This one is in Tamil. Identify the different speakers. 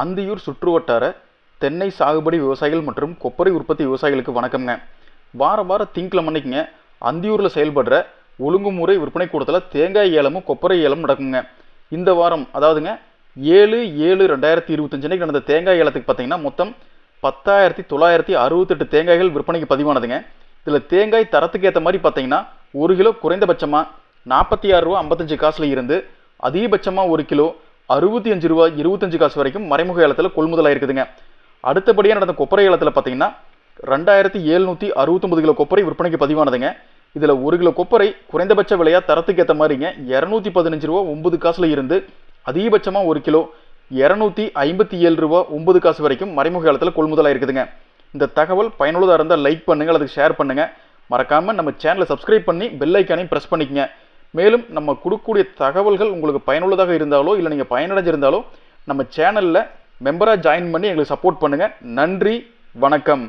Speaker 1: அந்தியூர் சுற்றுவட்டார தென்னை சாகுபடி விவசாயிகள் மற்றும் கொப்பரை உற்பத்தி விவசாயிகளுக்கு வணக்கம்ங்க. வார வாரம் திங்கக்கிழமை அன்னைக்குங்க அந்தியூரில் செயல்படுற ஒழுங்குமுறை விற்பனை கூடத்தில் தேங்காய் ஏலமும் கொப்பரை ஏலமும் நடக்குங்க. இந்த வாரம் அதாவதுங்க ஏழு ஏழு ரெண்டாயிரத்தி இருபத்தஞ்சு அன்னைக்கு நடந்த தேங்காய் ஏலத்துக்கு பார்த்தீங்கன்னா மொத்தம் பத்தாயிரத்தி தொள்ளாயிரத்தி அறுபத்தெட்டு தேங்காய்கள் விற்பனைக்கு பதிவானதுங்க. இதில் தேங்காய் தரத்துக்கு ஏற்ற மாதிரி பார்த்தீங்கன்னா ஒரு கிலோ குறைந்தபட்சமாக நாற்பத்தி ஆறு ரூபா ஐம்பத்தஞ்சு காசுல இருந்து அதிகபட்சமாக ஒரு கிலோ அறுபத்தி அஞ்சு ரூபா இருபத்தஞ்சு காசு வரைக்கும் மறைமுக ஏலத்தில் கொள்முதல் ஆயிருக்குதுங்க. அடுத்தபடியாக நடந்த கொப்பரை ஏலத்தில் பார்த்தீங்கன்னா ரெண்டாயிரத்தி எழுநூற்றி அறுபத்தொம்பது கிலோ கொப்பரை விற்பனைக்கு பதிவானதுங்க. இதில் ஒரு கிலோ கொப்பரை குறைந்தபட்ச விலையாக தரத்துக்கு ஏற்ற மாதிரிங்க இரநூத்தி பதினஞ்சு ரூபா ஒம்பது காசுல இருந்து அதிகபட்சமாக ஒரு கிலோ இரநூத்தி ஐம்பத்தி ஏழு ரூபா ஒம்பது காசு வரைக்கும் மறைமுக ஏலத்தில் கொள்முதல் ஆயிருக்குதுங்க. இந்த தகவல் பயனுள்ளதாக இருந்தால் லைக் பண்ணுங்கள் அதுக்கு ஷேர் பண்ணுங்கள் மறக்காமல் நம்ம சேனலை சப்ஸ்கிரைப் பண்ணி பெல் ஐக்கானையும் ப்ரெஸ் பண்ணிக்கங்க. மேலும் நம்ம கொடுக்கக்கூடிய தகவல்கள் உங்களுக்கு பயனுள்ளதாக இருந்தாலோ இல்லை நீங்கள் பயனடைஞ்சிருந்தாலோ நம்ம சேனலில் மெம்பராக ஜாயின் பண்ணி எங்களுக்கு சப்போர்ட் பண்ணுங்கள் நன்றி வணக்கம்.